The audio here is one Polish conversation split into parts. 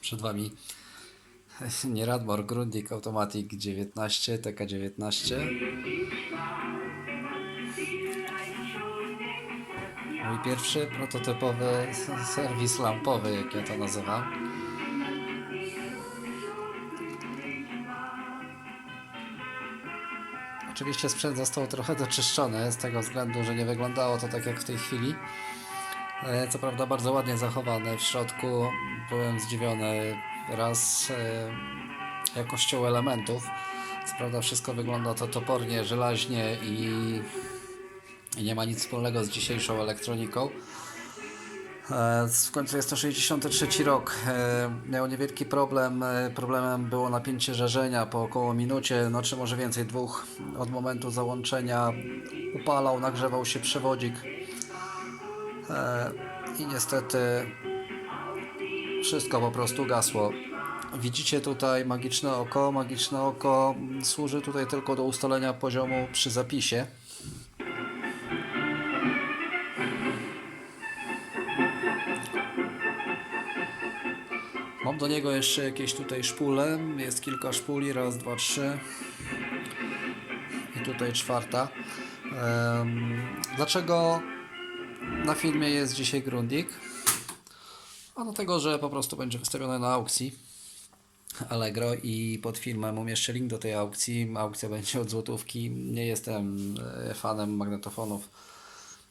Przed Wami nie Radmor, Grundig Automatic 19, TK19. Mój pierwszy prototypowy serwis lampowy, jak ja to nazywam. Oczywiście sprzęt został trochę doczyszczony z tego względu, że nie wyglądało to tak jak w tej chwili. E, Co prawda bardzo ładnie zachowane w środku. Byłem zdziwiony raz e, jakością elementów. Co prawda wszystko wygląda to topornie, żelaźnie i, i nie ma nic wspólnego z dzisiejszą elektroniką. E, W końcu jest to 63 rok. E, Miał niewielki problem. E, Problemem było napięcie żarzenia po około minucie, no czy może więcej, dwóch od momentu załączenia. Upalał, nagrzewał się przewodzik. I niestety wszystko po prostu gasło. Widzicie tutaj magiczne oko. Magiczne oko służy tutaj tylko do ustalenia poziomu przy zapisie. Mam do niego jeszcze jakieś tutaj szpule. Jest kilka szpuli. Raz, dwa, trzy. I tutaj czwarta. Dlaczego na filmie jest dzisiaj Grundig? A dlatego, że po prostu będzie wystawione na aukcji Allegro i pod filmem umieszczę link do tej aukcji. Aukcja będzie od złotówki. Nie jestem e, fanem magnetofonów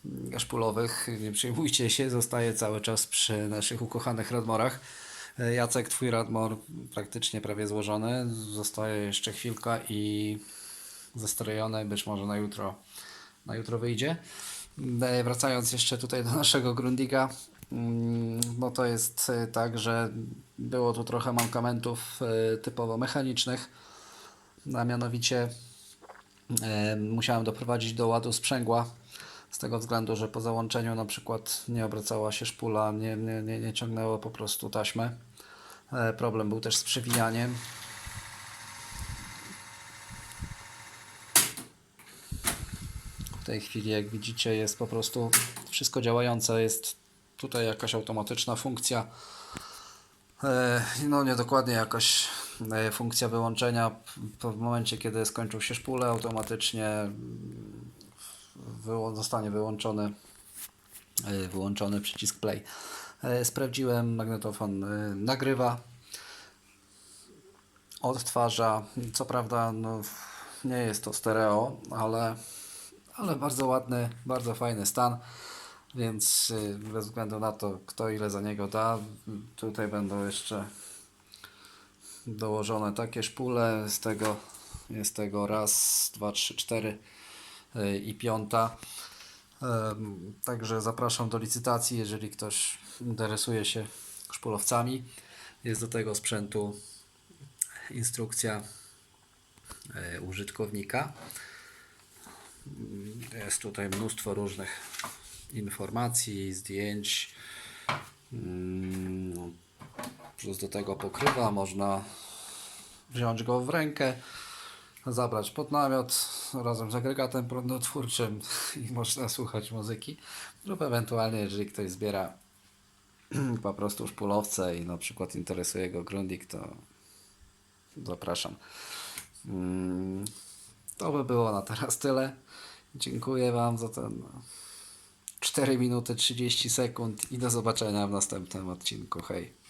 mm, szpulowych. Nie przejmujcie się, zostaję cały czas przy naszych ukochanych Radmorach. E, Jacek, twój Radmor praktycznie prawie złożony. Zostaje jeszcze chwilka i zestrojone, być może na jutro, na jutro wyjdzie. E, Wracając jeszcze tutaj do naszego Grundiga, mm, no to jest e, tak, że było tu trochę mankamentów e, typowo mechanicznych, a mianowicie e, musiałem doprowadzić do ładu sprzęgła z tego względu, że po załączeniu na przykład nie obracała się szpula, nie, nie, nie, nie ciągnęło po prostu taśmy. E, Problem był też z przewijaniem. W tej chwili, jak widzicie, jest po prostu wszystko działające. Jest tutaj jakaś automatyczna funkcja. E, No, niedokładnie jakaś e, funkcja wyłączenia. W momencie, kiedy skończą się szpule, automatycznie mm, zostanie wyłączony, e, wyłączony przycisk play. Sprawdziłem, magnetofon nagrywa, odtwarza. Co prawda, no, nie jest to stereo, ale, ale bardzo ładny, bardzo fajny stan. Więc y, bez względu na to, kto ile za niego da, tutaj będą jeszcze dołożone takie szpule. Z tego jest tego raz, dwa, trzy, cztery y, i piąta. Także zapraszam do licytacji, jeżeli ktoś interesuje się szpulowcami. Jest do tego sprzętu instrukcja e, użytkownika. Jest tutaj mnóstwo różnych informacji, zdjęć. Mm, Plus do tego pokrywa, można wziąć go w rękę, zabrać pod namiot razem z agregatem prądotwórczym i można słuchać muzyki. Lub ewentualnie, jeżeli ktoś zbiera po prostu szpulowce i na przykład interesuje go Grundig, to zapraszam. Mm, To by było na teraz tyle. Dziękuję Wam za ten 4 minuty 30 sekund i do zobaczenia w następnym odcinku. Hej.